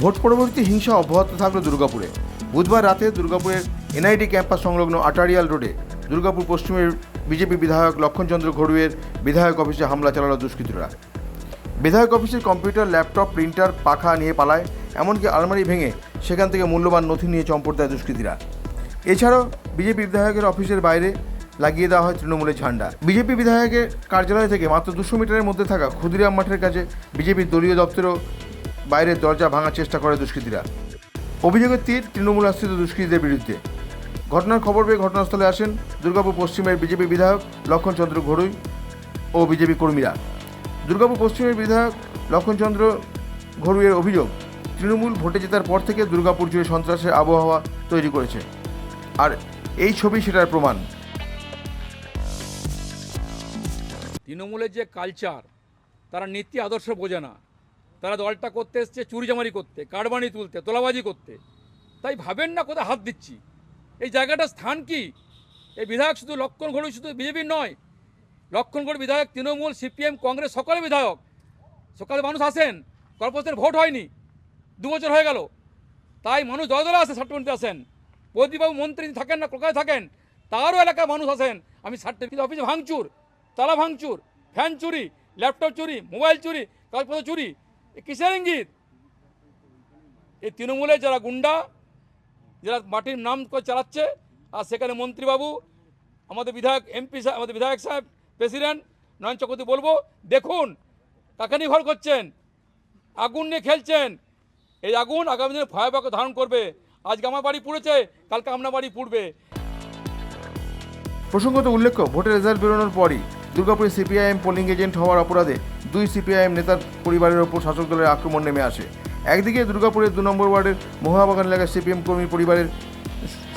Vote পরবর্তী হিংসা অব্যাহত থাকল দুর্গাপুরে। বুধবার রাতে দুর্গাপুরের এনআইটি ক্যাম্পাস সংলগ্ন আটারিয়াল রোডে দুর্গাপুর পশ্চিমের বিজেপি বিধায়ক লক্ষণচন্দ্র ঘড়ুয়ের বিধায়ক অফিসে হামলা চালালো দুষ্কৃতীরা। বিধায়ক অফিসের কম্পিউটার, ল্যাপটপ, প্রিন্টার পাখা নিয়ে পালায়, এমনকি আলমারি ভেঙে সেখান থেকে মূল্যবান নথি নিয়ে চম্পট দেয় দুষ্কৃতীরা। এছাড়াও বিজেপি বিধায়কের অফিসের বাইরে লাগিয়ে দেওয়া হয় তৃণমূলের ঝান্ডা। বিজেপি বিধায়কের কার্যালয় থেকে মাত্র দুশো মিটারের মধ্যে থাকা ক্ষুদিরাম মাঠের কাছে বিজেপির দলীয় দপ্তরও বাইরের দরজা ভাঙার চেষ্টা করে দুষ্কৃতীরা। অভিযোগের তীর তৃণমূল আশ্রিত দুষ্কৃতীদের বিরুদ্ধে। ঘটনার খবর পেয়ে ঘটনাস্থলে আসেন দুর্গাপুর পশ্চিমের বিজেপি বিধায়ক লক্ষণচন্দ্র ঘড়ুই ও বিজেপি কর্মীরা। দুর্গাপুর পশ্চিমের বিধায়ক লক্ষণচন্দ্র ঘড়ুইয়ের অভিযোগ, তৃণমূল ভোটে জেতার পর থেকে দুর্গাপুর জুড়ে সন্ত্রাসের আবহাওয়া তৈরি করেছে। আর এই ছবি সেটার প্রমাণ। তৃণমূলের যে কালচার তারা নীতি আদর্শ বোঝে না। তারা দলটা করতে এসছে চুরিজামারি করতে কারবানি তুলতে, তোলাবাজি করতে। তাই ভাবেন না কোথায় হাত দিচ্ছি। এই জায়গাটার স্থান কি? এই বিধায়ক শুধু লক্ষণ ঘড়ি, শুধু বিজেপির নয়। লক্ষণ ঘড়ি বিধায়ক, তৃণমূল, সিপিএম, কংগ্রেস, সকলে বিধায়ক। সকালে মানুষ আসেন কর্পোরেশনের ভোট হয়নি। দু বছর হয়ে গেল। তাই মানুষ দলে দলে আসে সার্টিফিকেট আসেন। প্রদীপবাবু মন্ত্রী থাকেন না কলকাতায় থাকেন? তারও এলাকায় মানুষ আসেন। আমি সার্টিফিকেট অফিসে ভাঙচুর, তালা ভাঙচুর, ফ্যান চুরি, ল্যাপটপ চুরি, মোবাইল চুরি, কাগজপত্র চুরি। কিসের ইঙ্গিত? এই তৃণমূলের যারা গুন্ডা, যারা মাটির নাম করে চালাচ্ছে, আর সেখানে মন্ত্রীবাবু, আমাদের বিধায়ক, এমপি সাহেব, আমাদের বিধায়ক সাহেব, প্রেসিডেন্ট নয়ন চক্রবর্তী বলব, দেখুন, কাকে নির্ভর করছেন? আগুন নিয়ে খেলছেন। এই আগুন আগামী দিনে ভয়াবহ ধারণ করবে। আজকে আমার বাড়ি পুড়েছে, কালকে আপনার বাড়ি পুড়বে। প্রসঙ্গত উল্লেখ্য, ভোটের রেজাল্ট বেরোনোর পরই দুর্গাপুরে সিপিআইএম পোলিং এজেন্ট হওয়ার অপরাধে দুই সিপিআইএম নেতার পরিবারের ওপর শাসক দলের আক্রমণ নেমে আসে। একদিকে দুর্গাপুরের দু নম্বর ওয়ার্ডের মহাবাগান এলাকায় সিপিএম কর্মী পরিবারের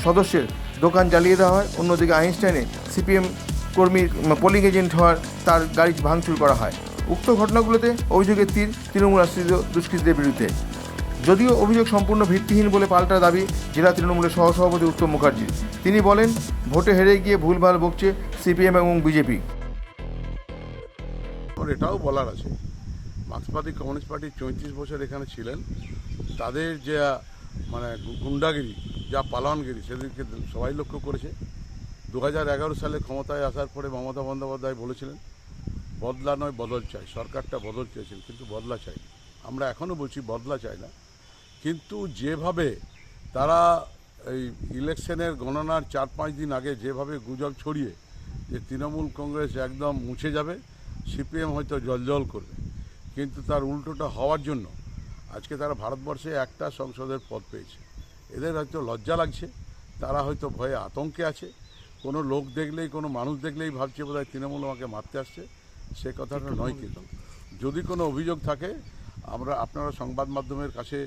সদস্যের দোকান জ্বালিয়ে দেওয়া হয়। অন্যদিকে আইনস্টাইনে সিপিএম কর্মীর পোলিং এজেন্ট হওয়ার তার গাড়ি ভাঙচুর করা হয়। উক্ত ঘটনাগুলোতে অভিযোগের তীর তৃণমূল আশ্রিত দুষ্কৃতীদের বিরুদ্ধে। যদিও অভিযোগ সম্পূর্ণ ভিত্তিহীন বলে পাল্টা দাবি জেলা তৃণমূলের সহসভাপতি উত্তম মুখার্জি। তিনি বলেন, ভোটে হেরে গিয়ে ভুলভাল বকছে সিপিএম এবং বিজেপি। এটাও বলার আছে। মার্ক্সবাদী কমিউনিস্ট পার্টি চৌত্রিশ বছর এখানে ছিলেন। তাদের যে মানে গুন্ডাগিরি, যা পালনগিরি, সেদিনকে সবাই লক্ষ্য করেছে। দু হাজার এগারো সালে ক্ষমতায় আসার পরে মমতা বন্দ্যোপাধ্যায় বলেছিলেন, বদলা নয়, বদল চাই। সরকারটা বদল চেয়েছেন, কিন্তু বদলা চাই। আমরা এখনও বলছি বদলা চাই না। কিন্তু যেভাবে তারা এই ইলেকশনের গণনার চার পাঁচ দিন আগে যেভাবে গুজব ছড়িয়ে যে তৃণমূল কংগ্রেস একদম মুছে যাবে সিপিএম হয়তো জলজল করবে। কিন্তু তার উল্টোটা হওয়ার জন্য আজকে তারা ভারতবর্ষে একটা সংসদের পদ পেয়েছে। এদের হয়তো লজ্জা লাগছে, তারা হয়তো ভয়ে আতঙ্কে আছে। কোনো লোক দেখলেই, কোনো মানুষ দেখলেই ভাবছে বোধহয় তৃণমূল আমাকে মারতে আসছে, সে কথাটা নয় কিন্তু। যদি কোনো অভিযোগ থাকে, আমরা, আপনারা সংবাদ মাধ্যমের কাছে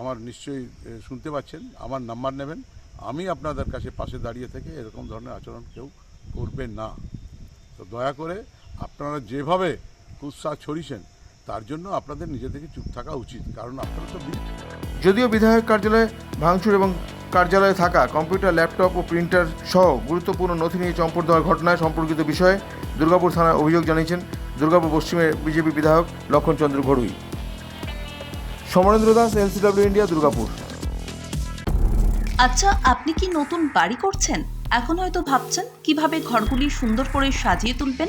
আমার নিশ্চয়ই শুনতে পাচ্ছেন, আমার নাম্বার নেবেন। আমি আপনাদের কাছে পাশে দাঁড়িয়ে থেকে এরকম ধরনের আচরণ কেউ করবে না। তো দয়া করে আপনারা যেভাবে কুৎসা ছড়িয়েছেন তার জন্য আপনাদের নিজে থেকে চুপ থাকা উচিত কারণ আপনারা তো যদিও বিধায়ক কার্যালয়ে ভাঙচুর এবং কার্যালয়ে থাকা কম্পিউটার ল্যাপটপ ও প্রিন্টার সহ গুরুত্বপূর্ণ নথি নিয়ে চম্পট দেওয়ার ঘটনায় সম্পর্কিত বিষয়ে দুর্গাপুর থানায় অভিযোগ জানিয়েছেন দুর্গাপুর পশ্চিমের বিজেপি বিধায়ক Lakshmanchandra ঘড়ুই। Samarendra Das LCW India Durgapur. আচ্ছা আপনি কি নতুন বাড়ি করছেন? এখন হয়তো ভাবছেন কীভাবে ঘরগুলি সুন্দর করে সাজিয়ে তুলবেন?